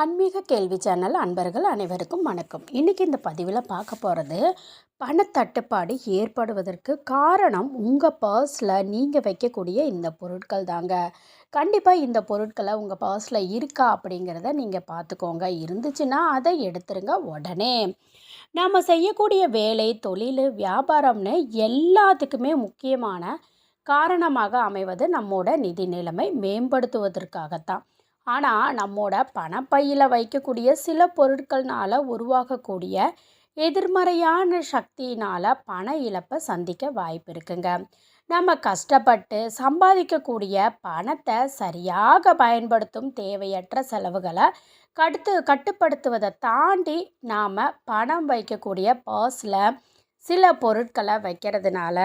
ஆன்மீக கேள்வி சேனல் அன்பர்கள் அனைவருக்கும் வணக்கம். இன்றைக்கி இந்த பதிவில் பார்க்க போகிறது பணத்தட்டுப்பாடு ஏற்படுவதற்கு காரணம் உங்கள் பர்ஸில் நீங்கள் வைக்கக்கூடிய இந்த பொருட்கள் தாங்க. கண்டிப்பாக இந்த பொருட்களை உங்கள் பர்ஸில் இருக்கா அப்படிங்கிறத நீங்கள் பார்த்துக்கோங்க. இருந்துச்சுன்னா அதை எடுத்துருங்க உடனே. நாம் செய்யக்கூடிய வேலை தொழில் வியாபாரம்னு எல்லாத்துக்குமே முக்கியமான காரணமாக அமைவது நம்மோட நிதி நிலைமை மேம்படுத்துவதற்காகத்தான். ஆனால் நம்மோட பணப்பையில் வைக்கக்கூடிய சில பொருட்கள்னால் உருவாகக்கூடிய எதிர்மறையான சக்தியினால் பண இழப்பை சந்திக்க வாய்ப்பு இருக்குங்க. நம்ம கஷ்டப்பட்டு சம்பாதிக்கக்கூடிய பணத்தை சரியாக பயன்படுத்தும் தேவையற்ற செலவுகளை கடுத்து கட்டுப்படுத்துவதை தாண்டி நாம் பணம் வைக்கக்கூடிய பர்ஸில் சில பொருட்களை வைக்கிறதுனால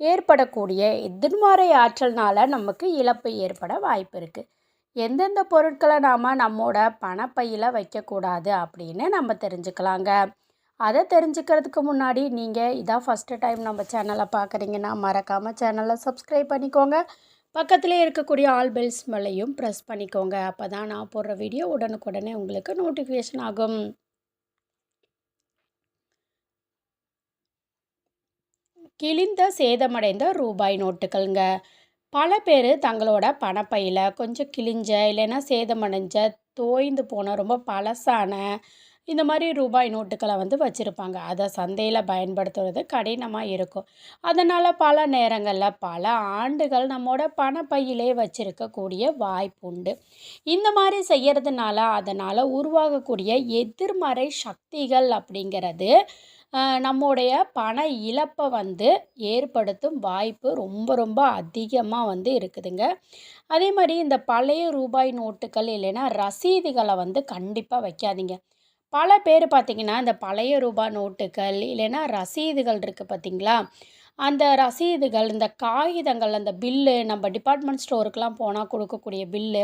ஏற்படக்கூடிய எதிர்மறை ஆற்றல்னால நமக்கு இழப்பு ஏற்பட வாய்ப்பு இருக்குது எந்தெந்த பொருட்களை நாம் நம்மோட பணப்பையில் வைக்கக்கூடாது அப்படின்னு நம்ம தெரிஞ்சுக்கலாங்க. அதை தெரிஞ்சுக்கிறதுக்கு முன்னாடி நீங்கள் இதான் ஃபஸ்ட்டு டைம் நம்ம சேனலை பார்க்குறீங்கன்னா மறக்காமல் சேனலை சப்ஸ்கிரைப் பண்ணிக்கோங்க. பக்கத்தில் இருக்கக்கூடிய ஆல் பெல்ஸ் மேலேயும் ப்ரெஸ் பண்ணிக்கோங்க. அப்போ தான் நான் போடுற வீடியோ உடனுக்குடனே உங்களுக்கு நோட்டிஃபிகேஷன் ஆகும். கிழிந்த சேதமடைந்த ரூபாய் நோட்டுகள்ங்க. பல பேர் தங்களோட பணப்பையில் கொஞ்சம் கிழிஞ்ச இல்லைன்னா சேதமடைஞ்ச தோய்ந்து போன ரொம்ப பழசான இந்த மாதிரி ரூபாய் நோட்டுகளை வந்து வச்சுருப்பாங்க. அதை சந்தையில் பயன்படுத்துறது கடினமாக இருக்கும். அதனால் பல நேரங்களில் பல ஆண்டுகள் நம்மோட பணப்பையிலே வச்சுருக்கக்கூடிய வாய்ப்பு உண்டு. இந்த மாதிரி செய்கிறதுனால அதனால் உருவாகக்கூடிய எதிர்மறை சக்திகள் அப்படிங்கிறது நம்முடைய பண இழப்பை வந்து ஏற்படுத்தும் வாய்ப்பு ரொம்ப ரொம்ப அதிகமாக வந்து இருக்குதுங்க. அதே மாதிரி இந்த பழைய ரூபாய் நோட்டுகள் இல்லைன்னா ரசீதுகளை வந்து கண்டிப்பாக வைக்காதீங்க. பல பேர் பார்த்திங்கன்னா இந்த பழைய ரூபாய் நோட்டுகள் இல்லைன்னா ரசீதுகள் இருக்குது பார்த்திங்களா அந்த ரசீதுகள் இந்த காகிதங்கள் அந்த பில்லு நம்ம டிபார்ட்மெண்ட் ஸ்டோருக்கெலாம் போனால் கொடுக்கக்கூடிய பில்லு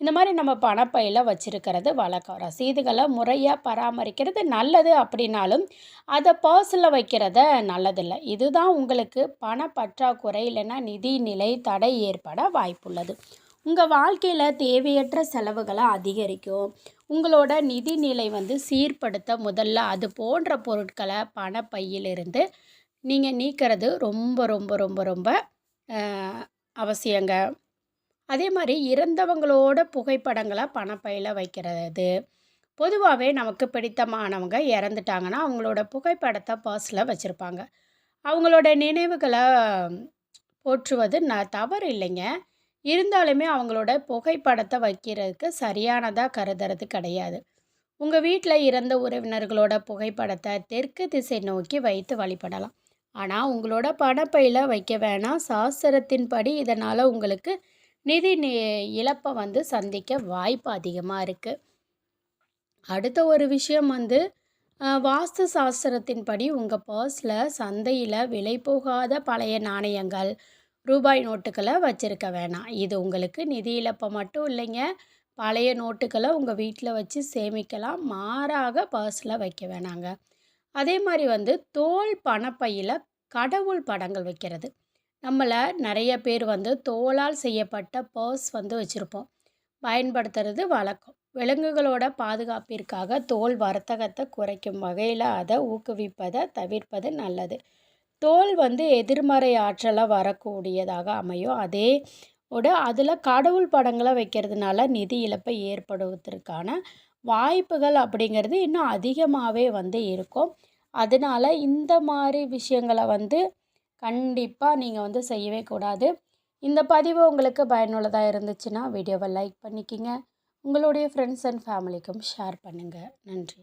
இந்த மாதிரி நம்ம பணப்பையில் வச்சுருக்கிறது வழக்கம். ரசீதுகளை முறையாக பராமரிக்கிறது நல்லது அப்படின்னாலும் அதை பர்ஸில் வைக்கிறத நல்லதில்லை. இதுதான் உங்களுக்கு பண பற்றாக்குறை இல்லைன்னா நிதி நிலை தடை ஏற்பட வாய்ப்புள்ளது. உங்கள் வாழ்க்கையில் தேவையற்ற செலவுகளை அதிகரிக்கும். உங்களோட நிதி நிலை வந்து சீர்படுத்த முதல்ல அது போன்ற பொருட்களை பணப்பையிலிருந்து நீங்கள் நீக்கிறது ரொம்ப ரொம்ப ரொம்ப ரொம்ப அவசியங்க. அதே மாதிரி இறந்தவங்களோட புகைப்படங்களை பணப்பையில் வைக்கிறது. பொதுவாகவே நமக்கு பிடித்தமானவங்க இறந்துட்டாங்கன்னா அவங்களோட புகைப்படத்தை பர்ஸில் வச்சுருப்பாங்க. அவங்களோட நினைவுகளை போற்றுவது ந தவறு இல்லைங்க. இருந்தாலுமே அவங்களோட புகைப்படத்தை வைக்கிறதுக்கு சரியானதாக கருதுறது கிடையாது. உங்கள் வீட்டில் இறந்த உறவினர்களோட புகைப்படத்தை தெற்கு திசை நோக்கி வைத்து வழிபடலாம். ஆனால் உங்களோட பணப்பையில் வைக்க வேணாம். சாஸ்திரத்தின்படி இதனால் உங்களுக்கு நிதி இழப்பை வந்து சந்திக்க வாய்ப்பு அதிகமாக இருக்குது அடுத்த ஒரு விஷயம் வந்து வாஸ்து சாஸ்திரத்தின்படி உங்கள் பர்ஸில் சந்தையில் விலை போகாத பழைய நாணயங்கள் ரூபாய் நோட்டுகளை வச்சுருக்க வேணாம். இது உங்களுக்கு நிதி இழப்பை மட்டும் இல்லைங்க. பழைய நோட்டுகளை உங்கள் வீட்டில் வச்சு சேமிக்கலாம். மாறாக பர்ஸில் வைக்க வேணாங்க. அதே மாதிரி வந்து தோல் பணப்பையில் கடவுள் படங்கள் வைக்கிறது. நம்மளை நிறைய பேர் வந்து தோலால் செய்யப்பட்ட பர்ஸ் வந்து வச்சுருப்போம். பயன்படுத்துறது வழக்கம். விலங்குகளோட பாதுகாப்பிற்காக தோல் வர்த்தகத்தை குறைக்கும் வகையில் அதை ஊக்குவிப்பதை தவிர்ப்பது நல்லது. தோல் வந்து எதிர்மறை ஆற்றலாக வரக்கூடியதாக அமையும். அதே விட அதில் கடவுள் படங்களை வைக்கிறதுனால நிதி இழப்பை ஏற்படுவதற்கான வாய்ப்புகள் அப்படிங்கிறது இன்னும் அதிகமாகவே வந்து இருக்கும். அதனால் இந்த மாதிரி விஷயங்களை வந்து கண்டிப்பாக நீங்கள் வந்து செய்யவே கூடாது. இந்த பதிவு உங்களுக்கு பயனுள்ளதாக இருந்துச்சுன்னா வீடியோவை லைக் பண்ணிக்கிங்க. உங்களுடைய ஃப்ரெண்ட்ஸ் அண்ட் ஃபேமிலிக்கும் ஷேர் பண்ணுங்கள் நன்றி.